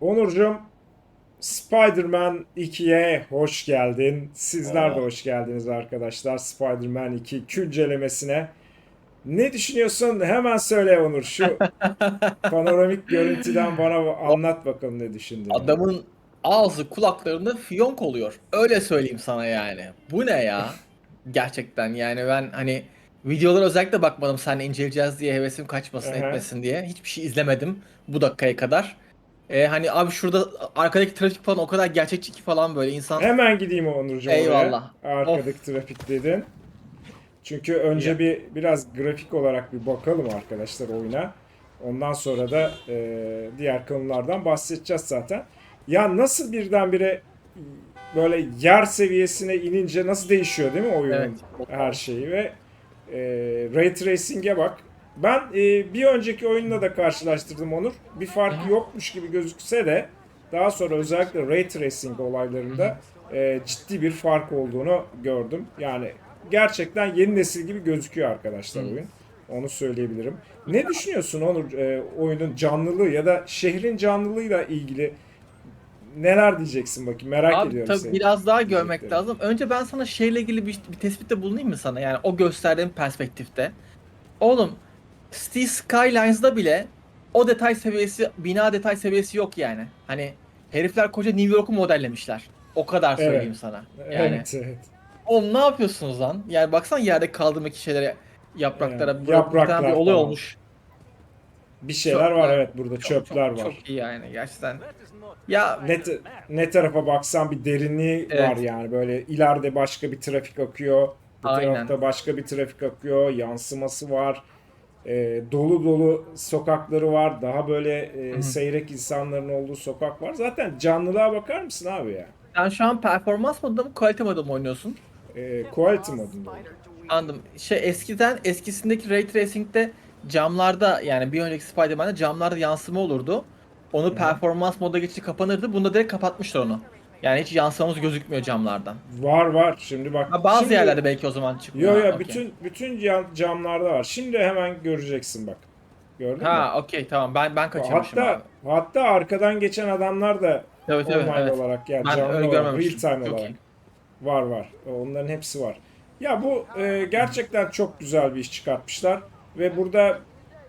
Onurcuğum Spider-Man 2'ye hoş geldin. Sizler de hoş geldiniz arkadaşlar. Spider-Man 2 güncellemesine. Ne düşünüyorsun? Hemen söyle Onur. Şu panoramik görüntüden bana anlat bakalım ne düşündüğünü. Adamın ağzı kulaklarında fiyonk oluyor. Öyle söyleyeyim sana yani. Bu ne ya? Gerçekten yani ben hani videolara özellikle bakmadım seninle inceleyeceğiz diye hevesim kaçmasın Aha. etmesin diye. Hiçbir şey izlemedim bu dakikaya kadar. Ee, hani abi şurada arkadaki trafik falan o kadar gerçekçi ki falan böyle insan Hemen gideyim Onurcuğum Eyvallah. oraya. Arkadaki trafik dedin. Çünkü önce Ya. bir biraz grafik olarak bir bakalım arkadaşlar oyuna. Ondan sonra da e, diğer konulardan bahsedeceğiz zaten. Ya nasıl birdenbire böyle yer seviyesine inince nasıl değişiyor değil mi oyunun Evet. her şeyi ve e, Ray Tracing'e bak. Ben e, bir önceki oyunla da karşılaştırdım Onur. Bir fark yokmuş gibi gözükse de daha sonra özellikle Ray Tracing olaylarında e, ciddi bir fark olduğunu gördüm. Yani gerçekten yeni nesil gibi gözüküyor arkadaşlar oyun. Onu söyleyebilirim. Ne düşünüyorsun Onur e, oyunun canlılığı ya da şehrin canlılığıyla ilgili neler diyeceksin bakayım merak Abi ediyorum tabii seni. biraz daha görmek lazım. Önce ben sana şeyle ilgili bir, bir tespitte bulunayım mı sana? Yani o gösterdiğim perspektifte. Oğlum City Skylines'da bile o detay seviyesi, bina detay seviyesi yok yani. Hani herifler koca New York'u modellemişler. O kadar Evet. söyleyeyim sana. Yani Evet, evet. oğlum ne yapıyorsunuz lan? Yani baksana yerde kaldığım iki şeylere yapraklara Evet, bir yapraklar bir olay falan. olmuş. Bir şeyler var evet burada çöpler çok, var. Çok iyi yani gerçekten. Ya Ne, te- ne tarafa baksan bir derinliği Evet. var yani böyle ileride başka bir trafik akıyor. Bu Aynen. tarafta başka bir trafik akıyor. Yansıması var. Ee, dolu dolu sokakları var. Daha böyle e, hı. seyrek insanların olduğu sokak var. Zaten canlılığa bakar mısın abi ya? sen şu an performans modunda mı kalite modunda mı oynuyorsun? Ee, quality modunda. Anladım. Şey eskiden eskisindeki Ray Tracing'de camlarda yani bir önceki Spider-Man'de camlarda yansıma olurdu. Onu performans moda geçti kapanırdı. Bunda direkt kapatmışlar onu. Yani hiç yansımamız gözükmüyor camlardan. Var var. Şimdi bak. Ha, bazı şimdi- yerlerde belki o zaman çıkmıyor. Yo Ha, yo okey. bütün bütün cam- camlarda var. Şimdi hemen göreceksin bak. Gördün mü? Ha okey tamam ben ben kaçırmışım Hatta abi. hatta arkadan geçen adamlar da Evet evet evet. olarak yani Ben canlı olarak, real time Çok olarak iyi. var var. Onların hepsi var. Ya bu e, gerçekten çok güzel bir iş çıkartmışlar ve burada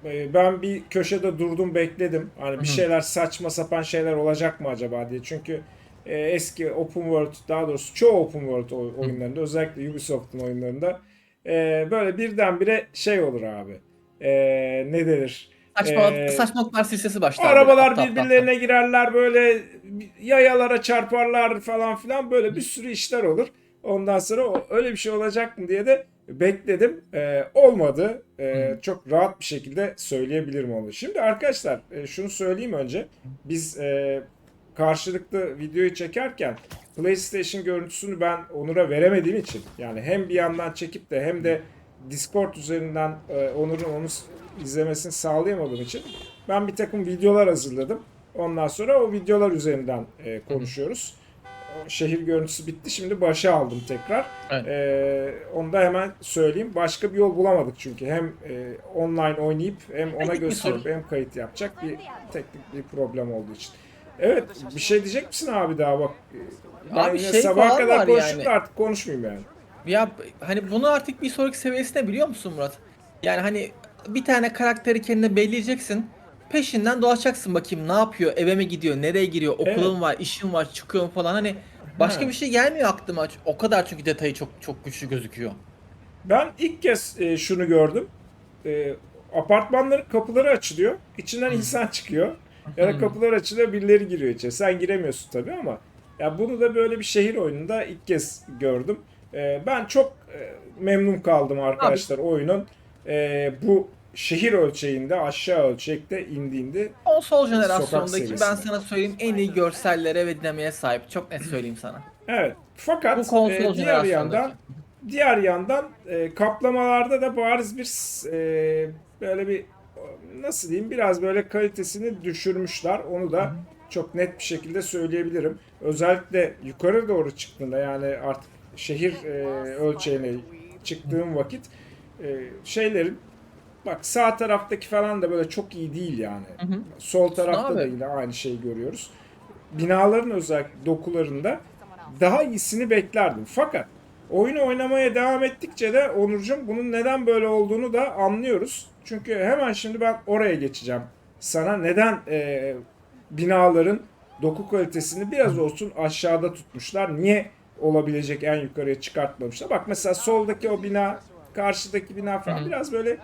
e, ben bir köşede durdum bekledim. Hani bir şeyler saçma sapan şeyler olacak mı acaba diye. Çünkü e, eski open world daha doğrusu çoğu open world oy- oyunlarında özellikle Ubisoft'un oyunlarında e, böyle birdenbire şey olur abi. E, ne denir? Saçma, Ee, saçmalıklar silsilesi başlar. Arabalar böyle, aptal aptal. birbirlerine girerler böyle yayalara çarparlar falan filan böyle bir sürü işler olur. Ondan sonra o- öyle bir şey olacak mı diye de bekledim. Ee, olmadı. Ee, çok rahat bir şekilde söyleyebilirim onu. Şimdi arkadaşlar e, şunu söyleyeyim önce. Biz e, karşılıklı videoyu çekerken PlayStation görüntüsünü ben Onur'a veremediğim için yani hem bir yandan çekip de hem de Discord üzerinden e, Onur'un onu izlemesini sağlayamadığım için ben bir takım videolar hazırladım. Ondan sonra o videolar üzerinden e, konuşuyoruz. Şehir görüntüsü bitti. Şimdi başa aldım tekrar. Evet. E, onu da hemen söyleyeyim. Başka bir yol bulamadık çünkü. Hem e, online oynayıp hem ona gösterip hem kayıt yapacak bir teknik bir problem olduğu için. Evet, bir şey diyecek misin abi daha bak? Ben Abi şey sabaha kadar var konuştum yani. artık konuşmayayım yani. Ya hani bunu artık bir sonraki seviyesine biliyor musun Murat? Yani hani bir tane karakteri kendine belleyeceksin. Peşinden dolaşacaksın bakayım ne yapıyor, eve mi gidiyor, nereye giriyor, okulum var, işim var, çıkıyorum falan hani başka bir şey gelmiyor aklıma. O kadar çünkü detayı çok çok güçlü gözüküyor. Ben ilk kez e, şunu gördüm. E, apartmanların kapıları açılıyor. İçinden insan çıkıyor. Ya da kapılar açılıyor birileri giriyor içeri. Sen giremiyorsun tabii ama ya bunu da böyle bir şehir oyununda ilk kez gördüm. E, ben çok e, memnun kaldım arkadaşlar oyunun e, bu şehir ölçeğinde aşağı ölçekte indiğinde Konsol Sokak jenerasyondaki ben sana söyleyeyim en iyi görsellere ve dinamiğe sahip. Çok net söyleyeyim sana. Evet. Fakat Bu konsol e, diğer yandan diğer yandan e, kaplamalarda da bariz bir e, böyle bir nasıl diyeyim biraz böyle kalitesini düşürmüşler. Onu da çok net bir şekilde söyleyebilirim. Özellikle yukarı doğru çıktığında yani artık şehir e, ölçeğine çıktığım vakit e, şeylerin Bak sağ taraftaki falan da böyle çok iyi değil yani. Hı hı. Sol tarafta da yine aynı şeyi görüyoruz. Binaların özellikle dokularında daha iyisini beklerdim. Fakat oyunu oynamaya devam ettikçe de Onurcuğum bunun neden böyle olduğunu da anlıyoruz. Çünkü hemen şimdi ben oraya geçeceğim. Sana neden e, binaların doku kalitesini biraz olsun aşağıda tutmuşlar. Niye olabilecek en yukarıya çıkartmamışlar? Bak mesela soldaki o bina, karşıdaki bina falan biraz böyle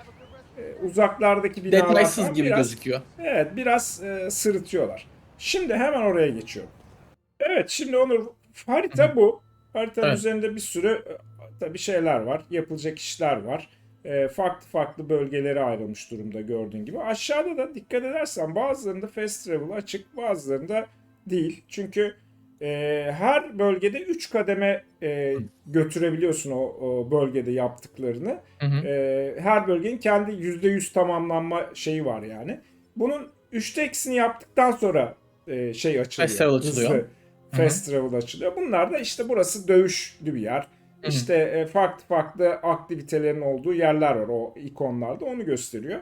uzaklardaki binalar Detaysız falan gibi biraz gözüküyor. Evet biraz e, sırıtıyorlar. Şimdi hemen oraya geçiyorum. Evet şimdi Onur harita bu. Haritanın Evet. üzerinde bir sürü e, tabii şeyler var. Yapılacak işler var. E, farklı farklı bölgelere ayrılmış durumda gördüğün gibi. Aşağıda da dikkat edersen bazılarında fast travel açık bazılarında değil. Çünkü e, her bölgede 3 kademe e, götürebiliyorsun o, o bölgede yaptıklarını. Hı hı. Ee, her bölgenin kendi %100 tamamlanma şeyi var yani. Bunun 3'te eksini yaptıktan sonra e, şey açılıyor. Fast travel açılıyor. Hızlı Fast travel açılıyor. Bunlar da işte burası dövüşlü bir yer. hı. İşte e, farklı farklı aktivitelerin olduğu yerler var o ikonlarda onu gösteriyor.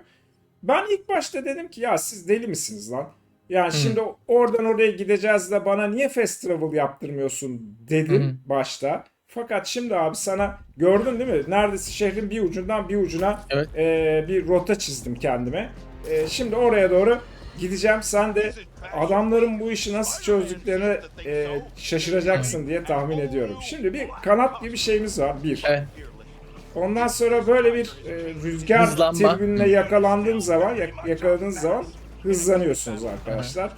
Ben ilk başta dedim ki ya siz deli misiniz lan? Yani Hı. şimdi oradan oraya gideceğiz de bana niye fast travel yaptırmıyorsun dedim Hı başta. Fakat şimdi abi sana gördün değil mi? Neredeyse şehrin bir ucundan bir ucuna Evet. e, bir rota çizdim kendime. E, şimdi oraya doğru gideceğim. Sen de adamların bu işi nasıl çözdüklerini e, şaşıracaksın diye tahmin ediyorum. Şimdi bir kanat gibi şeyimiz var. Bir. Evet. Ondan sonra böyle bir e, rüzgar Hızlanma. tribününe yakalandığım zaman, yak- yakaladığınız zaman hızlanıyorsunuz arkadaşlar.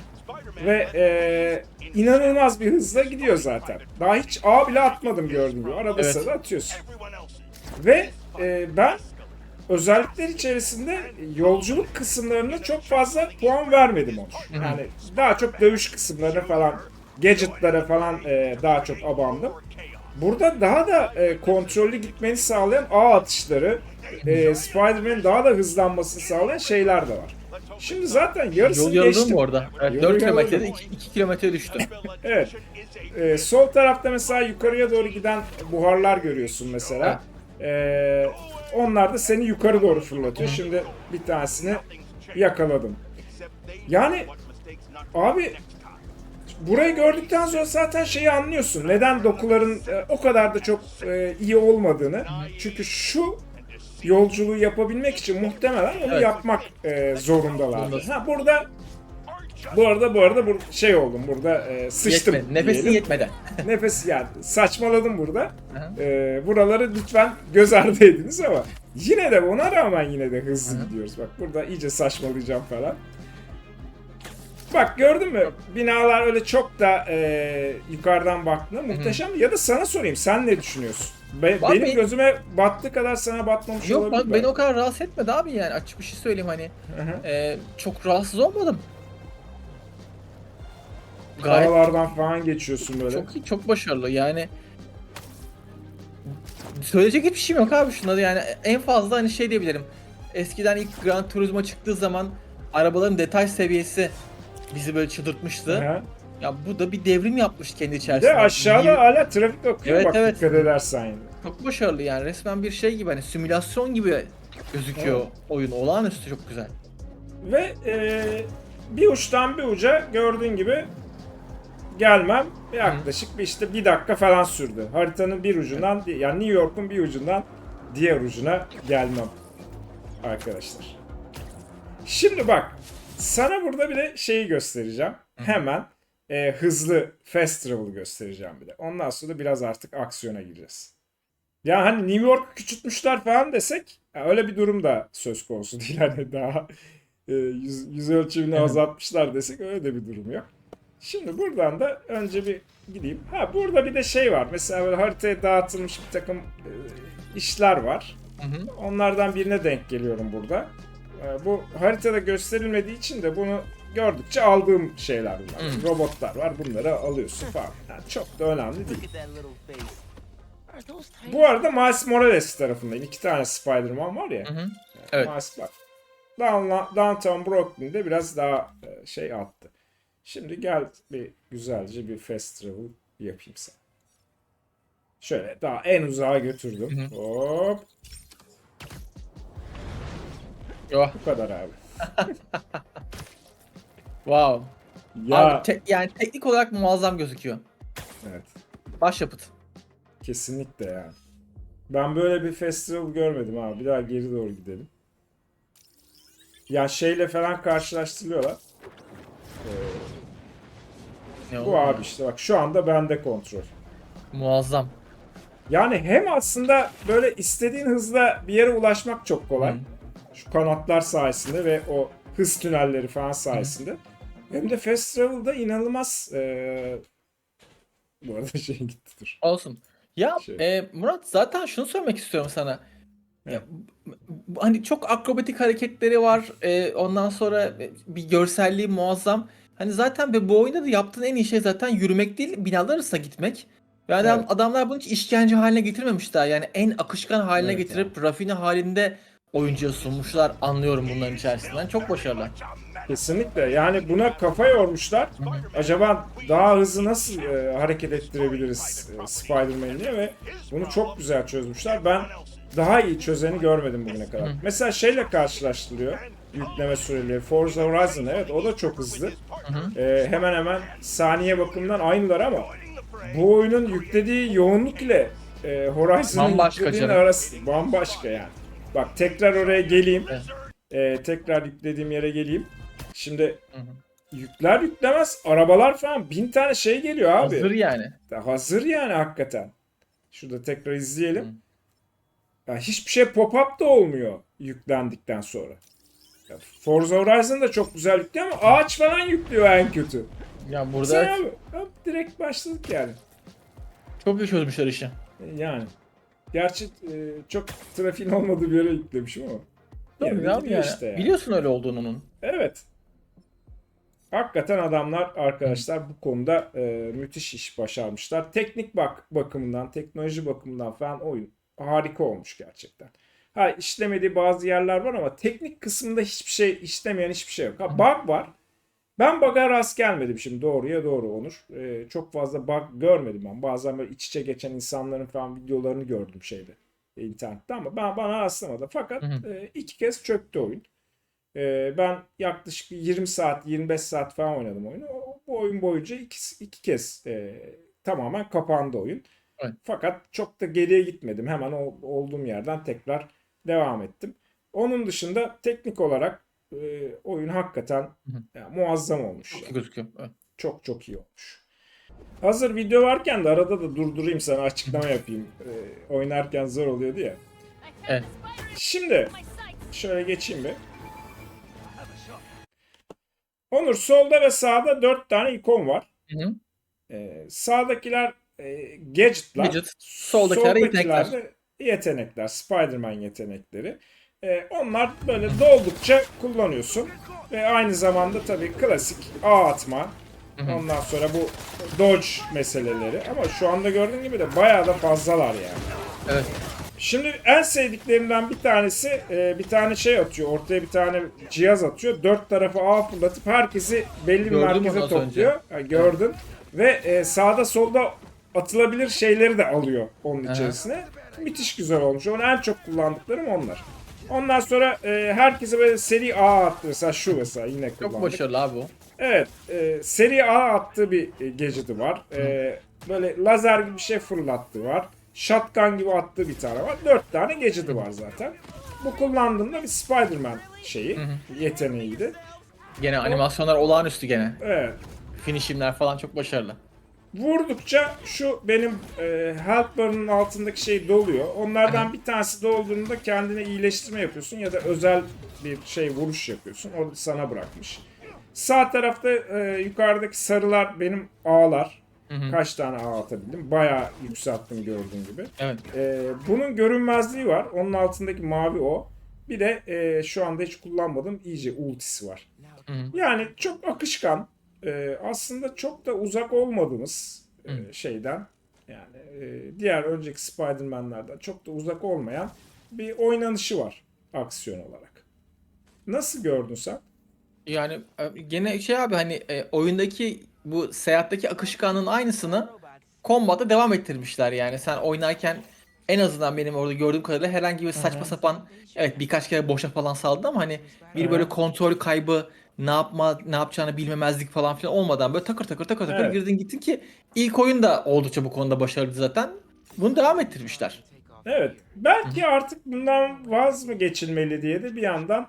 Ve e, inanılmaz bir hızla gidiyor zaten. Daha hiç ağ bile atmadım gördüğüm gibi. Arada Evet. sırada atıyorsun. Ve e, ben özellikler içerisinde yolculuk kısımlarına çok fazla puan vermedim onu. Yani daha çok dövüş kısımlarına falan, gadgetlara falan e, daha çok abandım. Burada daha da e, kontrollü gitmeni sağlayan ağ atışları, e, Spider-Man'in daha da hızlanmasını sağlayan şeyler de var. Şimdi zaten yarısını Yol geçtim. mı orada? Evet, Yolu 4 kilometrede yarıldı. 2, 2 kilometre düştü. Evet. Ee, sol tarafta mesela yukarıya doğru giden buharlar görüyorsun mesela. Ee, onlar da seni yukarı doğru fırlatıyor. Şimdi bir tanesini yakaladım. Yani abi burayı gördükten sonra zaten şeyi anlıyorsun. Neden dokuların e, o kadar da çok e, iyi olmadığını. Çünkü şu yolculuğu yapabilmek için muhtemelen onu Evet. yapmak e, zorundalar. Zorundasın. Ha burada bu arada bu arada bu şey oldum burada e, sıçtım. Yetmedi. Nefesin diyelim. yetmeden. Nefes yani saçmaladım burada. Hı. Ee, buraları lütfen göz ardı ediniz ama yine de ona rağmen yine de hızlı gidiyoruz. Bak burada iyice saçmalayacağım falan. Bak gördün mü? Binalar öyle çok da e, yukarıdan baktığında muhteşem. Ya da sana sorayım sen ne düşünüyorsun? Be- Bak benim ben- gözüme battığı kadar sana batmamış Yok olabilir. bak beni o kadar rahatsız etmedi abi yani açık bir şey söyleyeyim hani. Hı hı. e, çok rahatsız olmadım. Gayet Dağlardan falan geçiyorsun böyle. çok iyi, çok başarılı yani. Söyleyecek hiçbir şeyim yok abi şunda da yani en fazla hani şey diyebilirim. Eskiden ilk Gran Turismo çıktığı zaman arabaların detay seviyesi bizi böyle çıldırtmıştı. Hı hı. Ya bu da bir devrim yapmış kendi içerisinde. de aşağıda İyi- hala trafik akıyor Evet, bak evet. dikkat edersen yani. Çok başarılı yani resmen bir şey gibi hani simülasyon gibi gözüküyor Evet. oyun. Olağanüstü çok güzel. Ve e, bir uçtan bir uca gördüğün gibi gelmem yaklaşık bir işte bir dakika falan sürdü. Haritanın bir ucundan yani New York'un bir ucundan diğer ucuna gelmem arkadaşlar. Şimdi bak sana burada bir de şeyi göstereceğim. Hemen e, hızlı fast travel göstereceğim bir de. Ondan sonra biraz artık aksiyona gireceğiz. Ya hani New York küçültmüşler falan desek ya öyle bir durum da söz konusu değil. Hani daha e, yüz, yüz ölçümünü Evet. azaltmışlar desek öyle de bir durum yok. Şimdi buradan da önce bir gideyim. Ha burada bir de şey var. Mesela böyle haritaya dağıtılmış bir takım e, işler var. Hı hı. Onlardan birine denk geliyorum burada. E, bu haritada gösterilmediği için de bunu gördükçe aldığım şeyler bunlar. Hı. Robotlar var. Bunları alıyorsun falan. Yani çok da önemli değil. Bu arada Miles Morales tarafındayım. İki tane Spider-Man var ya. Hı hı. Evet. Miles. Down- Downtown Brooklyn'de biraz daha e, şey attı. Şimdi gel bir güzelce bir fast travel yapayım sana. Şöyle daha en uzağa götürdüm. Hı hı. Hop. Yo. Bu kadar abi. Wow. Ya Abi te- yani teknik olarak muazzam gözüküyor. evet. Başyapıt. Kesinlikle ya. Ben böyle bir festival görmedim abi. Bir daha geri doğru gidelim. Ya şeyle falan karşılaştırıyorlar. Ee, Ne bu abi işte bak şu anda bende kontrol. Muazzam. Yani hem aslında böyle istediğin hızla bir yere ulaşmak çok kolay. Hı. Şu kanatlar sayesinde ve o hız tünelleri falan sayesinde. Hem de Fast Travel'da inanılmaz ee, bu arada şey gitti dur. Olsun. Ya Şey. e, Murat zaten şunu söylemek istiyorum sana. Ya, hani çok akrobatik hareketleri var. E, ondan sonra e, bir görselliği muazzam. Hani zaten ve bu oyunda da yaptığın en iyi şey zaten yürümek değil, binalar arasında gitmek. Ve adam, Evet. adamlar bunu hiç işkence haline getirmemişler. Yani en akışkan haline Evet getirip rafine halinde oyuncuya sunmuşlar. Anlıyorum bunların içerisinden. Çok başarılı. Kesinlikle. Yani buna kafa yormuşlar. Acaba daha hızlı nasıl e, hareket ettirebiliriz e, Spider-Man'i diye ve bunu çok güzel çözmüşler. Ben daha iyi çözeni görmedim bugüne kadar. Mesela şeyle karşılaştırıyor yükleme süreleri. Forza Horizon evet o da çok hızlı. E, hemen hemen saniye bakımından aynılar ama bu oyunun yüklediği yoğunluk ile e, Horizon'ın yüklediğinin arası bambaşka yani. Bak tekrar oraya geleyim. Evet. E, tekrar yüklediğim yere geleyim. Şimdi Hı hı. yükler yüklemez arabalar falan bin tane şey geliyor abi. Hazır yani. Ya Hazır yani hakikaten. Şurada tekrar izleyelim. Hı. Ya hiçbir şey pop-up da olmuyor yüklendikten sonra. Ya Forza Horizon da çok güzel yüklüyor ama ağaç falan yüklüyor en kötü. Ya burada Sen abi, abi direkt başladık yani. çok iyi çözmüşler işi. Yani. Gerçi e, çok trafiğin olmadığı bir yere yüklemişim ama. Tabii gidiyor yani. işte yani. Biliyorsun öyle olduğunu onun. Evet. Hakikaten adamlar arkadaşlar bu konuda e, müthiş iş başarmışlar. Teknik bak bakımından, teknoloji bakımından falan oyun harika olmuş gerçekten. Ha işlemediği bazı yerler var ama teknik kısımda hiçbir şey işlemeyen hiçbir şey yok. Ha bug var. Ben bug'a rast gelmedim şimdi doğruya doğru Onur. E, çok fazla bug görmedim ben. Bazen böyle iç içe geçen insanların falan videolarını gördüm şeyde e, internette ama ben bana rastlamadı. Fakat Hı hı. e, iki kez çöktü oyun. Ee, ben yaklaşık bir 20 saat, 25 saat falan oynadım oyunu. O- Bu oyun boyunca iki, iki kez e, tamamen kapandı oyun. Evet. Fakat çok da geriye gitmedim. Hemen o, olduğum yerden tekrar devam ettim. Onun dışında teknik olarak e, oyun hakikaten hı. ya, muazzam olmuş. Çok ya. iyi gözüküyor. Evet. Çok çok iyi olmuş. Hazır video varken de arada da durdurayım sana açıklama yapayım. Ee, oynarken zor oluyordu ya. Evet. Şimdi şöyle geçeyim bir. Onur solda ve sağda dört tane ikon var. Hı hı. Ee, sağdakiler e, gadgetlar. Gadget, soldakiler yetenekler. de yetenekler. Spider-Man yetenekleri. Ee, onlar böyle doldukça kullanıyorsun. Ve aynı zamanda tabii klasik ağ atma. Ondan sonra bu dodge meseleleri. Ama şu anda gördüğün gibi de bayağı da fazlalar yani. Evet. Şimdi en sevdiklerimden bir tanesi e, bir tane şey atıyor. Ortaya bir tane cihaz atıyor. Dört tarafı ağ fırlatıp herkesi belli bir Gördüm merkeze onu az topluyor. Ha, gördün. Ve e, sağda solda atılabilir şeyleri de alıyor onun içerisine. Müthiş güzel olmuş. Onu en çok kullandıklarım onlar. Ondan sonra e, herkese böyle seri ağ attı. Mesela şu mesela yine Çok kullandık. başarılı abi o. Evet, e, seri A attığı bir e, gadget'ı var. E, böyle lazer gibi bir şey fırlattığı var. Shotgun gibi attığı bir tane var. Dört tane gadget'ı var zaten. Bu kullandığında bir Spider-Man şeyi, yeteneğiydi. Gene animasyonlar olağanüstü gene. Evet. Finishimler falan çok başarılı. Vurdukça şu benim e, health bar'ın altındaki şey doluyor. Onlardan bir tanesi dolduğunda kendine iyileştirme yapıyorsun ya da özel bir şey vuruş yapıyorsun. O sana bırakmış. Sağ tarafta e, yukarıdaki sarılar benim ağlar. Hı hı. Kaç tane ağ atabildim? Bayağı yükselttim gördüğün gibi. Evet. E, bunun görünmezliği var. Onun altındaki mavi o. Bir de e, şu anda hiç kullanmadığım iyice ultisi var. Hı hı. Yani çok akışkan. E, aslında çok da uzak olmadığımız e, şeyden yani e, diğer önceki Spider-Man'lerden çok da uzak olmayan bir oynanışı var aksiyon olarak. Nasıl gördün sen? Yani e, gene şey abi hani e, oyundaki bu seyahatteki akışkanlığın aynısını kombatta devam ettirmişler yani. Sen oynarken en azından benim orada gördüğüm kadarıyla herhangi bir saçma sapan evet birkaç kere boşa falan saldı ama hani bir böyle kontrol kaybı ne yapma ne yapacağını bilmemezlik falan filan olmadan böyle takır takır takır takır Evet. girdin gittin ki ilk oyun da oldukça bu konuda başarılı zaten. Bunu devam ettirmişler. Evet. Belki artık bundan vaz mı geçilmeli diye de bir yandan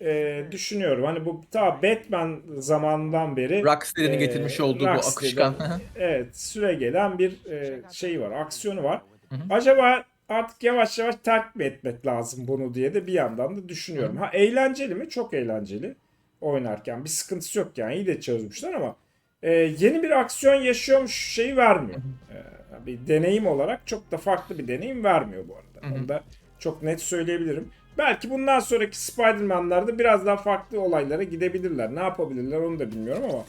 e, düşünüyorum. Hani bu ta Batman zamanından beri Rocksteady'nin Ee, getirmiş olduğu bu Rocksteady. akışkan. evet süre gelen bir e, şey var, aksiyonu var. Hı hı. Acaba artık yavaş yavaş terk mi etmek lazım bunu diye de bir yandan da düşünüyorum. Ha eğlenceli mi? Çok eğlenceli oynarken. Bir sıkıntısı yok yani. İyi de çözmüşler ama e, yeni bir aksiyon yaşıyormuş şeyi vermiyor. E, bir deneyim olarak çok da farklı bir deneyim vermiyor bu arada. Onu da çok net söyleyebilirim. Belki bundan sonraki Spider-Man'larda biraz daha farklı olaylara gidebilirler. Ne yapabilirler onu da bilmiyorum ama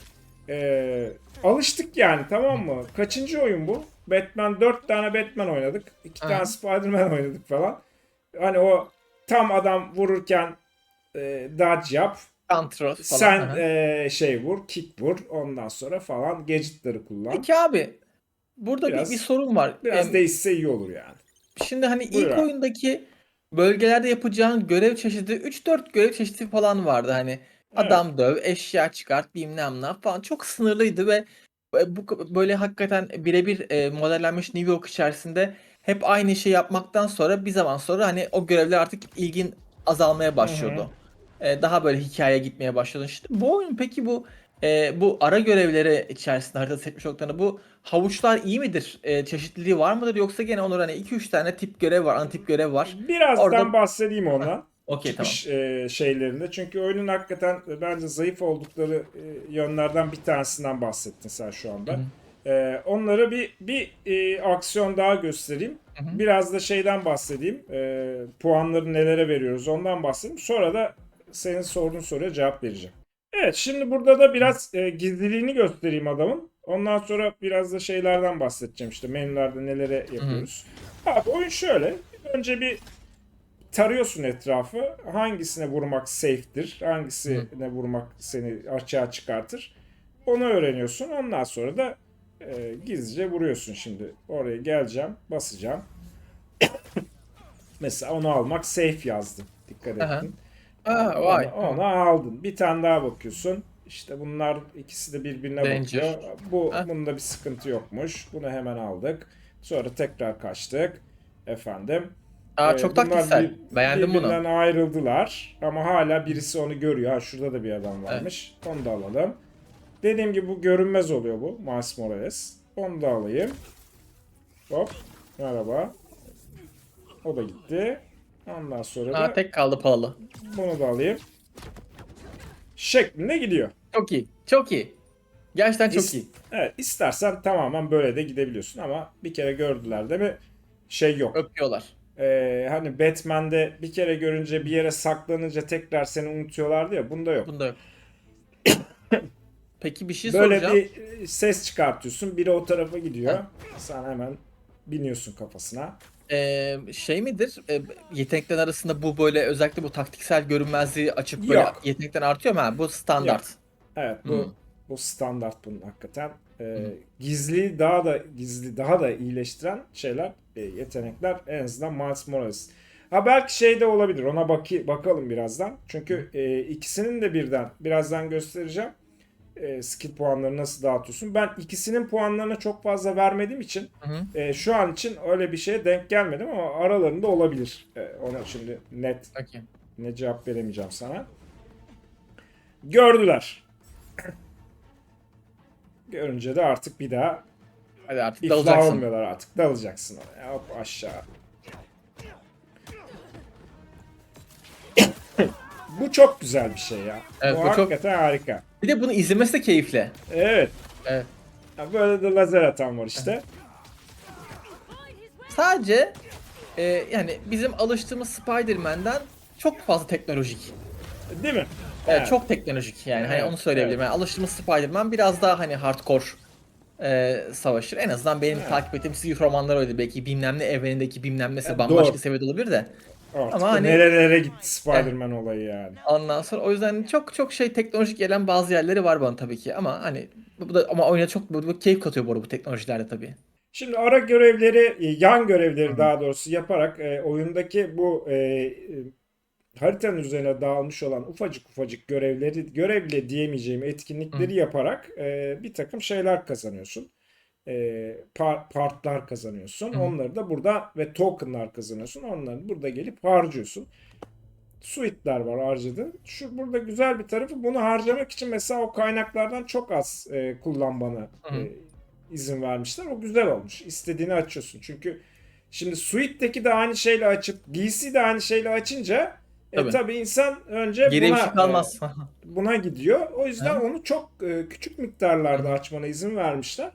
e, alıştık yani tamam mı? Kaçıncı oyun bu? Batman 4 tane Batman oynadık. 2 Aha. tane Spider-Man oynadık falan. Hani o tam adam vururken e, dodge yap. Kontrol falan. Sen e, şey vur, kick vur. Ondan sonra falan gadgetları kullan. Peki abi burada bir- Biraz- bir, sorun var. Biraz Em, değişse iyi olur yani. Şimdi hani Buyur ilk abi. oyundaki bölgelerde yapacağın görev çeşidi 3-4 görev çeşidi falan vardı hani. Adam döv, eşya çıkart, bilmem ne yap falan. Çok sınırlıydı ve e, bu böyle hakikaten birebir e, modellenmiş New York içerisinde hep aynı şey yapmaktan sonra bir zaman sonra hani o görevler artık ilgin azalmaya başlıyordu. E, daha böyle hikayeye gitmeye başladın. İşte bu oyun peki bu e, bu ara görevleri içerisinde harita seçmiş olduklarında bu havuçlar iyi midir? E, çeşitliliği var mıdır yoksa gene onlar hani 2-3 tane tip görev var, ana tip görev var. Birazdan Orada- bahsedeyim ondan. Okey tamam. e, şeylerinde. Çünkü oyunun hakikaten e, bence zayıf oldukları e, yönlerden bir tanesinden bahsettin sen şu anda. E, onları bir bir e, aksiyon daha göstereyim. Hı hı. Biraz da şeyden bahsedeyim. E, puanları nelere veriyoruz ondan bahsedeyim. Sonra da senin sorduğun soruya cevap vereceğim. Evet şimdi burada da biraz e, gizliliğini göstereyim adamın. Ondan sonra biraz da şeylerden bahsedeceğim işte menülerde nelere yapıyoruz. Abi oyun şöyle. Önce bir tarıyorsun etrafı. Hangisine vurmak safe'tir, hangisine vurmak seni açığa çıkartır. Onu öğreniyorsun. Ondan sonra da e, gizlice vuruyorsun şimdi. Oraya geleceğim, basacağım. Mesela onu almak safe yazdım. Dikkat Aha. Aa, vay. Onu, onu aldın. Bir tane daha bakıyorsun. İşte bunlar ikisi de birbirine Danger. bakıyor. Bu Ha. bunda bir sıkıntı yokmuş. Bunu hemen aldık. Sonra tekrar kaçtık. Efendim. Aa, Ee, çok taktiksel. bir- Beğendim bunu. birbirinden ayrıldılar. Ama hala birisi onu görüyor. Ha şurada da bir adam varmış. Onu da alalım. Dediğim gibi bu görünmez oluyor bu. Miles Morales. Onu da alayım. Hop. Merhaba. O da gitti. Ondan sonra Aa, da tek kaldı palalı. bunu da alayım. Şeklinde gidiyor. Çok iyi. Çok iyi. Gerçekten çok İs- iyi. Evet istersen tamamen böyle de gidebiliyorsun ama bir kere gördüler de mi şey yok. Öpüyorlar. Ee, hani Batman'de bir kere görünce bir yere saklanınca tekrar seni unutuyorlardı ya bunda yok. Bunda yok. Peki bir şey Böyle soracağım. bir e, ses çıkartıyorsun biri o tarafa gidiyor. Sen hemen biniyorsun kafasına. Ee, şey midir? Ee, yetenekler arasında bu böyle özellikle bu taktiksel görünmezliği açıp böyle Yok. yetenekler artıyor mu? Ha, bu standart. Evet bu Hı. bu standart bunun hakikaten. Ee, gizli daha da gizli daha da iyileştiren şeyler e, yetenekler en azından Miles Morales. Ha belki şey de olabilir ona baki, bakalım birazdan. Çünkü e, ikisinin de birden birazdan göstereceğim. E, skill puanları nasıl dağıtıyorsun. Ben ikisinin puanlarını çok fazla vermediğim için Hı hı. e, şu an için öyle bir şeye denk gelmedim ama aralarında olabilir. E, ona şimdi net Okey. ne cevap veremeyeceğim sana. Gördüler. Görünce de artık bir daha Hadi artık dalacaksın. olmuyorlar artık. Dalacaksın. Hop aşağı. Bu çok güzel bir şey ya. Evet, bu, bu çok- harika. Bir de bunu izlemesi de keyifli. Evet. Evet. Ya Böyle de lazer atan var işte. Sadece e, yani bizim alıştığımız Spider-Man'den çok fazla teknolojik. Değil mi? Evet, Evet. çok teknolojik yani hani Evet, onu söyleyebilirim. evet. Yani alıştığımız Spider-Man biraz daha hani hardcore e, savaşır. En azından benim Evet. takip ettiğim çizgi romanlar öyle. Belki bilmem ne evrenindeki bilmem Evet, bambaşka seviyede olabilir de. Artık Ama hani- nerelere gitti Spider-Man olayı yani. Ondan sonra o yüzden çok çok şey teknolojik gelen bazı yerleri var bana tabii ki ama hani bu da ama oyuna çok bu, bu keyif katıyor bu arada bu teknolojilerde tabii. Şimdi ara görevleri, e, yan görevleri daha doğrusu yaparak e, oyundaki bu e, e, haritanın üzerine dağılmış olan ufacık ufacık görevleri, görev bile diyemeyeceğim etkinlikleri yaparak e, bir takım şeyler kazanıyorsun. E, par- partlar kazanıyorsun. Hı. Onları da burada ve tokenlar kazanıyorsun. Onları burada gelip harcıyorsun. Suite'ler var harcadığın. Şu burada güzel bir tarafı bunu harcamak için mesela o kaynaklardan çok az e, hı. e, izin vermişler. O güzel olmuş. İstediğini açıyorsun. Çünkü şimdi Suite'deki de aynı şeyle açıp DC de aynı şeyle açınca e, Tabii. tabii insan önce Geriye buna şey kalmaz. e, buna gidiyor. O yüzden Hı. onu çok e, küçük miktarlarda açmana izin vermişler.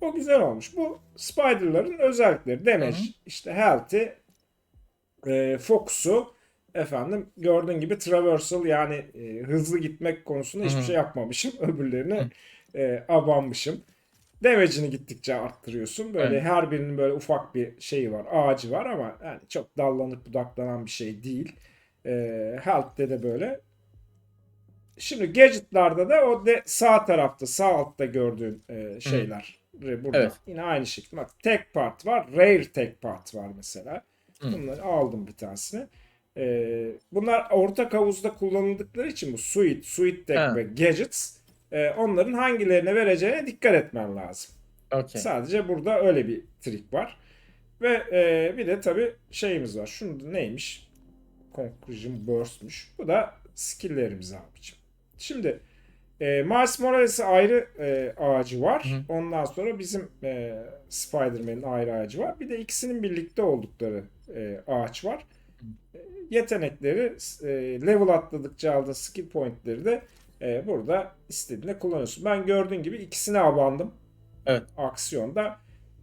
O güzel olmuş. Bu Spider'ların özellikleri. Damage, Hı hı. işte health'i, e, focusu, efendim gördüğün gibi traversal yani e, hızlı gitmek konusunda hiçbir Hı hı. şey yapmamışım. Öbürlerine e, abanmışım. Damage'ini gittikçe arttırıyorsun. Böyle Evet. her birinin böyle ufak bir şeyi var, ağacı var ama yani çok dallanıp budaklanan bir şey değil. E, health'te de böyle. Şimdi gadget'larda da o de sağ tarafta, sağ altta gördüğün e, şeyler. Burada Evet. yine aynı şekilde. Bak tek part var, rare tek part var mesela. Hı. Bunları aldım bir tanesini. Ee, bunlar ortak havuzda kullanıldıkları için bu suite, suite Ha. ve gadgets e, onların hangilerine vereceğine dikkat etmen lazım. Okey. Sadece burada öyle bir trik var. Ve e, bir de tabii şeyimiz var. Şunu neymiş? Conclusion Burst'muş. Bu da skill'lerimiz abicim. Şimdi e, Miles Morales'e ayrı e, ağacı var. Hı. Ondan sonra bizim e, Spider-Man'in ayrı ağacı var. Bir de ikisinin birlikte oldukları e, ağaç var. E, yetenekleri e, level atladıkça aldığı skill pointleri de e, burada istediğinde kullanıyorsun. Ben gördüğün gibi ikisine abandım. Evet. Aksiyonda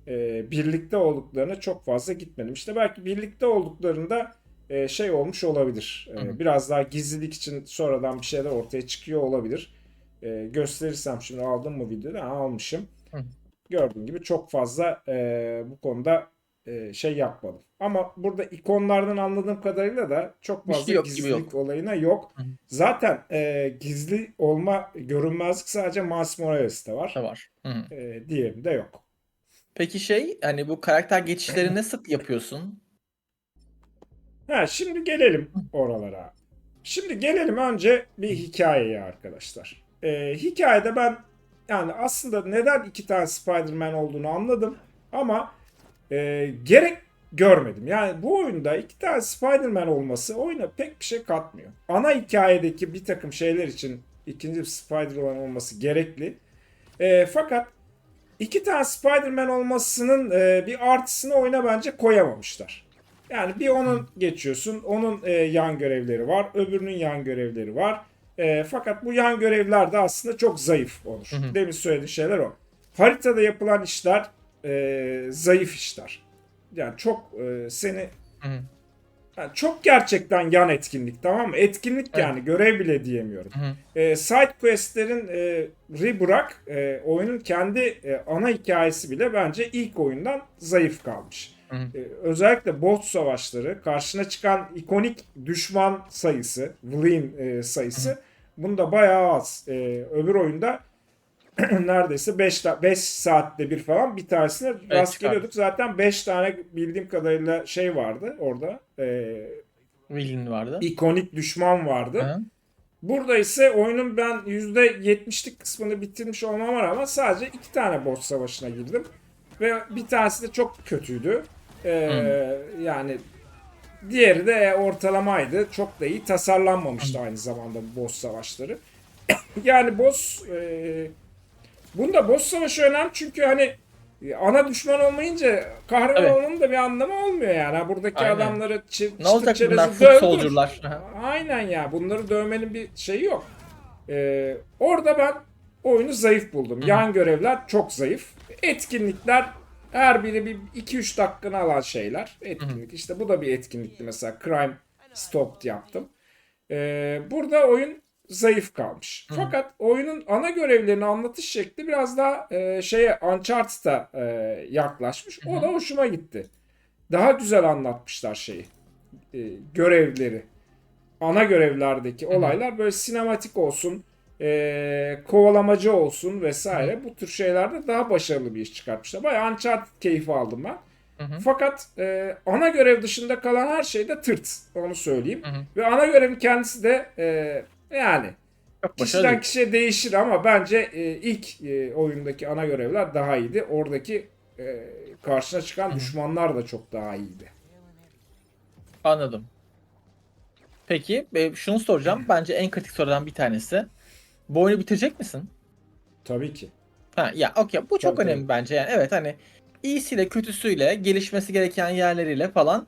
e, birlikte olduklarına çok fazla gitmedim. İşte belki birlikte olduklarında e, şey olmuş olabilir. E, biraz daha gizlilik için sonradan bir şeyler ortaya çıkıyor olabilir. E, gösterirsem şimdi aldım mı videoda? Almışım. Hı. Gördüğün gibi çok fazla e, bu konuda e, şey yapmadım. Ama burada ikonlardan anladığım kadarıyla da çok Bir şey fazla yok gizlilik yok. olayına yok. Hı. Zaten e, gizli olma, görünmezlik sadece Miles Morales'te var. Da var. Hı. E, diğerinde yok. Peki şey hani bu karakter geçişlerini ne sık yapıyorsun? Ha, şimdi gelelim oralara. Şimdi gelelim önce bir hikayeye arkadaşlar. Ee, hikayede ben yani aslında neden iki tane Spider-Man olduğunu anladım ama e, gerek görmedim. Yani bu oyunda iki tane Spider-Man olması oyuna pek bir şey katmıyor. Ana hikayedeki bir takım şeyler için ikinci bir Spider-Man olması gerekli. E, fakat iki tane Spider-Man olmasının e, bir artısını oyuna bence koyamamışlar. Yani bir onun geçiyorsun, onun e, yan görevleri var, öbürünün yan görevleri var. E, fakat bu yan görevler de aslında çok zayıf olur. Hı hı. Demin söylediğim şeyler o. Haritada yapılan işler e, zayıf işler. Yani çok e, seni Hı hı. yani çok gerçekten yan etkinlik tamam mı? Etkinlik Evet. yani görev bile diyemiyorum. Hı hı. E, side questlerin e, ri bırak e, oyunun kendi e, ana hikayesi bile bence ilk oyundan zayıf kalmış. Hı hı. E, özellikle bot savaşları, karşına çıkan ikonik düşman sayısı, Vleen e, sayısı bunda bayağı az. E, öbür oyunda neredeyse 5 5 saatte bir falan bir tanesine rast çıkar. geliyorduk. Zaten 5 tane bildiğim kadarıyla şey vardı orada. E, Villain vardı. ikonik düşman vardı. Hı hı. Burada ise oyunun ben %70'lik kısmını bitirmiş olmama rağmen sadece iki tane boss savaşına girdim. Ve bir tanesi de çok kötüydü. Ee, yani diğeri de ortalamaydı. Çok da iyi tasarlanmamıştı aynı zamanda boss savaşları. yani boss e, bunda boss savaşı önemli çünkü hani e, ana düşman olmayınca kahraman Evet. olmanın da bir anlamı olmuyor yani. Buradaki Aynen. adamları çi- Ne olacak bunlar? Foot hı. Aynen ya. Bunları dövmenin bir şeyi yok. Ee, orada ben oyunu zayıf buldum. Hı. Yan görevler çok zayıf. Etkinlikler her biri bir 2-3 dakikanı alan şeyler. Etkinlik. İşte bu da bir etkinlikti mesela. Crime Stopped yaptım. Ee, burada oyun zayıf kalmış. Hı. Fakat oyunun ana görevlerini anlatış şekli biraz daha e, şeye Uncharted'a e, yaklaşmış. O Hı. da hoşuma gitti. Daha güzel anlatmışlar şeyi. E, görevleri ana görevlerdeki hı. olaylar böyle sinematik olsun. E, kovalamacı olsun vesaire bu tür şeylerde daha başarılı bir iş çıkartmışlar. Bayağı Uncharted keyfi aldım ben. Hı hı. Fakat e, ana görev dışında kalan her şey de tırt. Onu söyleyeyim. Hı hı. Ve ana görevin kendisi de e, yani başarılı. kişiden kişiye değişir ama bence e, ilk e, oyundaki ana görevler daha iyiydi. Oradaki e, karşına çıkan düşmanlar da çok daha iyiydi. Anladım. Peki e, şunu soracağım. Bence en kritik sorudan bir tanesi. Bu oyunu bitirecek misin? Tabii ki. Ha ya okey bu çok Tabii, önemli tabii. bence yani evet hani iyisiyle kötüsüyle gelişmesi gereken yerleriyle falan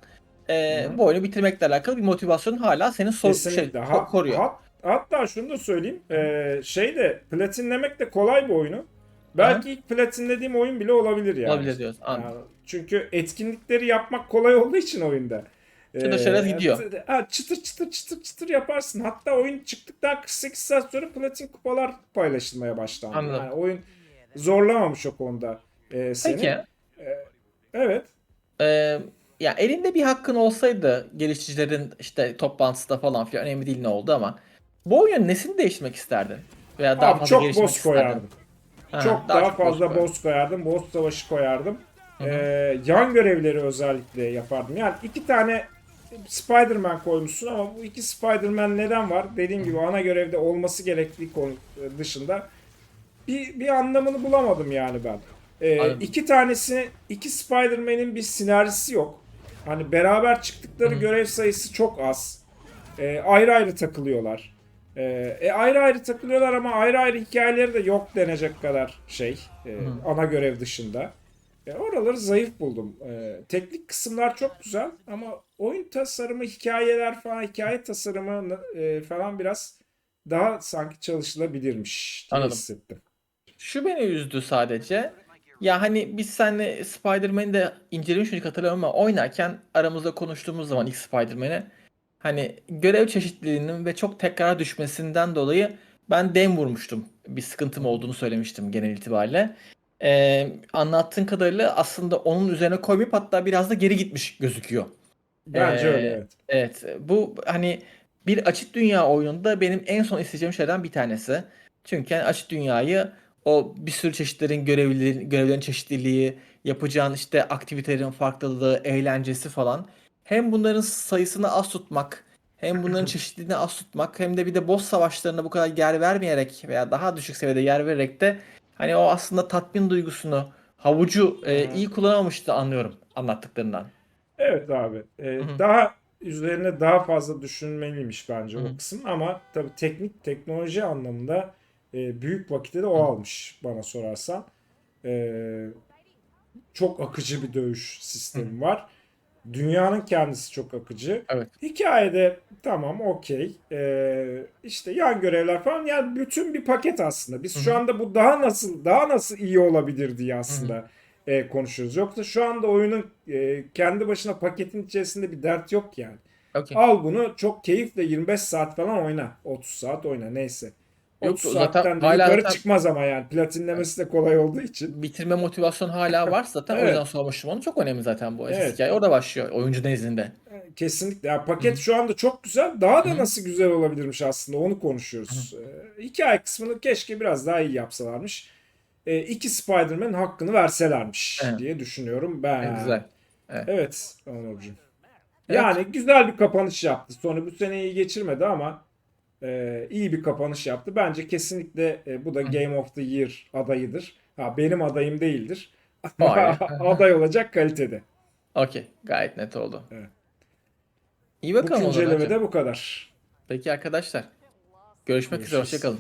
e, Hı bu oyunu bitirmekle alakalı bir motivasyon hala seni sor şey, Kesinlikle. ko- Ha- koruyor. hat- hatta şunu da söyleyeyim. E, şey de platinlemek de kolay bir oyunu. Belki ilk platinlediğim oyun bile olabilir yani. Olabilir diyoruz. Anladım. Yani çünkü etkinlikleri yapmak kolay olduğu için oyunda. Çıtır çerez gidiyor. t- ha, çıtır çıtır çıtır çıtır yaparsın. Hatta oyun çıktıktan 48 saat sonra platin kupalar paylaşılmaya başlandı. Anladım. Yani oyun zorlamamış o konuda e, seni. Peki Evet. e, ya elinde bir hakkın olsaydı geliştiricilerin işte toplantısında falan filan önemli değil ne oldu ama bu oyunun nesini değiştirmek isterdin? Veya daha Abi fazla çok boss koyardım. Ha, çok daha, çok fazla koyardın. boss koyardım. Boss savaşı koyardım. Hı hı. Ee, yan görevleri özellikle yapardım. Yani iki tane Spider-Man koymuşsun ama bu iki Spider-Man neden var? Dediğim gibi ana görevde olması gerektiği konu e, dışında bir, bir anlamını bulamadım yani ben. Ee, iki tanesi, iki Spider-Man'in bir sinerjisi yok. Hani beraber çıktıkları Hı görev sayısı çok az. Ee, ayrı ayrı takılıyorlar. Ee, e, ayrı ayrı takılıyorlar ama ayrı ayrı hikayeleri de yok denecek kadar şey. e, ana görev dışında. E, oraları zayıf buldum. E, teknik kısımlar çok güzel ama oyun tasarımı, hikayeler falan, hikaye tasarımı e, falan biraz daha sanki çalışılabilirmiş diye Anladım. hissettim. Şu beni üzdü sadece. Ya hani biz seninle Spider-Man'i de incelemiş miydik hatırlamıyorum ama oynarken aramızda konuştuğumuz zaman ilk Spider-Man'i hani görev çeşitliliğinin ve çok tekrar düşmesinden dolayı ben dem vurmuştum. Bir sıkıntım olduğunu söylemiştim genel itibariyle. Ee, anlattığın kadarıyla aslında onun üzerine koymayıp hatta biraz da geri gitmiş gözüküyor. Bence öyle evet. Evet, bu hani bir açık dünya oyununda benim en son isteyeceğim şeylerden bir tanesi. Çünkü yani açık dünyayı o bir sürü çeşitlerin görevlilerin, görevlerin çeşitliliği, yapacağın işte aktivitelerin farklılığı, eğlencesi falan. Hem bunların sayısını az tutmak, hem bunların çeşitliliğini az tutmak, hem de bir de boss savaşlarına bu kadar yer vermeyerek veya daha düşük seviyede yer vererek de hani o aslında tatmin duygusunu, havucu e, Hı. iyi kullanamamıştı anlıyorum anlattıklarından. Evet abi. E, hı. daha üzerine daha fazla düşünmeliymiş bence Hı hı. o kısım ama tabii teknik teknoloji anlamında e, büyük vakiti de o Hı. almış bana sorarsan. E, çok akıcı bir dövüş sistemi var. Dünyanın kendisi çok akıcı. Evet. Hikayede tamam okey. E, işte yan görevler falan yani bütün bir paket aslında. Biz Hı şu anda bu daha nasıl daha nasıl iyi olabilir diye aslında e, konuşuyoruz. Yoksa şu anda oyunun e, kendi başına paketin içerisinde bir dert yok yani. Okey. Al bunu çok keyifle 25 saat falan oyna. 30 saat oyna neyse. Yok, 30 zaten de hala yukarı zaten- çıkmaz ama yani platinlemesi de kolay olduğu için. bitirme motivasyon hala var zaten. O Evet. yüzden sormuştum onu. Çok önemli zaten bu. Esas Evet. hikaye orada başlıyor oyuncu nezdinde. Kesinlikle. Yani paket şu anda çok güzel. Daha da Hı. nasıl güzel olabilirmiş aslında onu konuşuyoruz. Ee, hikaye kısmını keşke biraz daha iyi yapsalarmış. Ee, iki Spider-Man hakkını verselermiş Evet. diye düşünüyorum ben. En güzel. Evet Onurcuğum. Evet. Yani güzel bir kapanış yaptı. Sonra bu seneyi iyi geçirmedi ama e, iyi bir kapanış yaptı. Bence kesinlikle e, bu da. Game of the Year adayıdır. Ha benim adayım değildir. Aday olacak kalitede. Okey. Gayet net oldu. Evet. İyi Bu bakalım o zaman. güncellemede hocam. bu kadar. Peki arkadaşlar. Görüşmek üzere. Hoşçakalın.